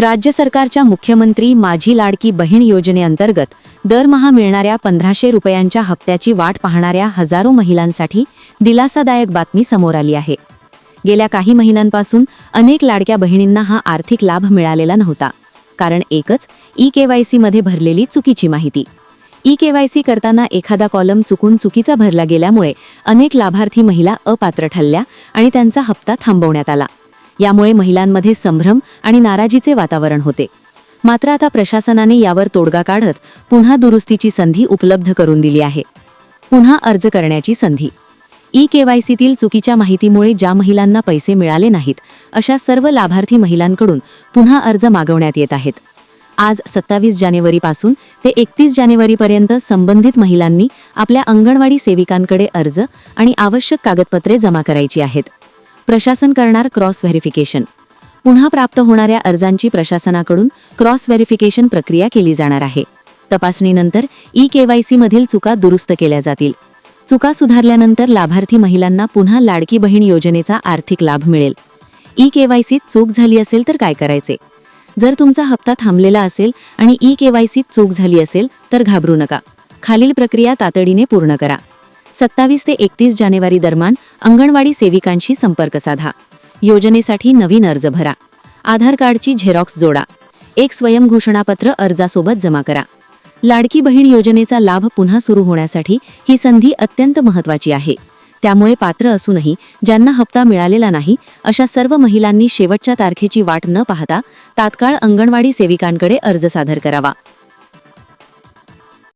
राज्य सरकारच्या मुख्यमंत्री माझी लाडकी बहीण योजनेअंतर्गत दरमहा मिळणाऱ्या पंधराशे रुपयांच्या हप्त्याची वाट पाहणाऱ्या हजारो महिलांसाठी दिलासादायक बातमी समोर आली आहे. गेल्या काही महिन्यांपासून अनेक लाडक्या बहिणींना हा आर्थिक लाभ मिळालेला नव्हता. कारण एकच ई केवायसी मध्ये भरलेली चुकीची माहिती. ई केवायसी करताना एखादा कॉलम चुकून चुकीचा भरला गेल्यामुळे अनेक लाभार्थी महिला अपात्र ठरल्या आणि त्यांचा हप्ता थांबवण्यात आला. यामुळे महिलांमध्ये संभ्रम आणि नाराजीचे वातावरण होते. मात्र आता प्रशासनाने यावर तोडगा काढत पुन्हा दुरुस्तीची संधी उपलब्ध करून दिली आहे. पुन्हा अर्ज करण्याची संधी. ई केवायसीतील चुकीच्या माहितीमुळे ज्या महिलांना पैसे मिळाले नाहीत अशा सर्व लाभार्थी महिलांकडून पुन्हा अर्ज मागवण्यात येत आहेत. आज सत्तावीस जानेवारीपासून ते एकतीस जानेवारीपर्यंत संबंधित महिलांनी आपल्या अंगणवाडी सेविकांकडे अर्ज आणि आवश्यक कागदपत्रे जमा करायची आहेत. प्रशासन करणार क्रॉस व्हेरिफिकेशन. पुन्हा प्राप्त होणाऱ्या अर्जांची प्रशासनाकडून क्रॉस व्हेरिफिकेशन प्रक्रिया केली जाणार आहे. तपासणीनंतर ई केवायसी मधील चुका दुरुस्त केल्या जातील. चुका सुधारल्यानंतर लाभार्थी महिलांना पुन्हा लाडकी बहीण योजनेचा आर्थिक लाभ मिळेल. ई केवायसीत चूक झाली असेल तर काय करायचे? जर तुमचा हप्ता थांबलेला असेल आणि ई केवायसीत चूक झाली असेल तर घाबरू नका. खालील प्रक्रिया तातडीने पूर्ण करा. सत्तावीस ते एकतीस जानेवारी दरम्यान अंगणवाडी सेविकांशी संपर्क साधा. योजनेसाठी नवीन अर्ज भरा. आधार कार्डची झेरॉक्स जोडा. एक स्वयंघोषणापत्र अर्जासोबत जमा करा. लाडकी बहीण योजनेचा लाभ पुन्हा सुरू होण्यासाठी ही संधी अत्यंत महत्वाची आहे. त्यामुळे पात्र असूनही ज्यांना हप्ता मिळालेला नाही अशा सर्व महिलांनी शेवटच्या तारखेची वाट न पाहता तात्काळ अंगणवाडी सेविकांकडे अर्ज सादर करावा.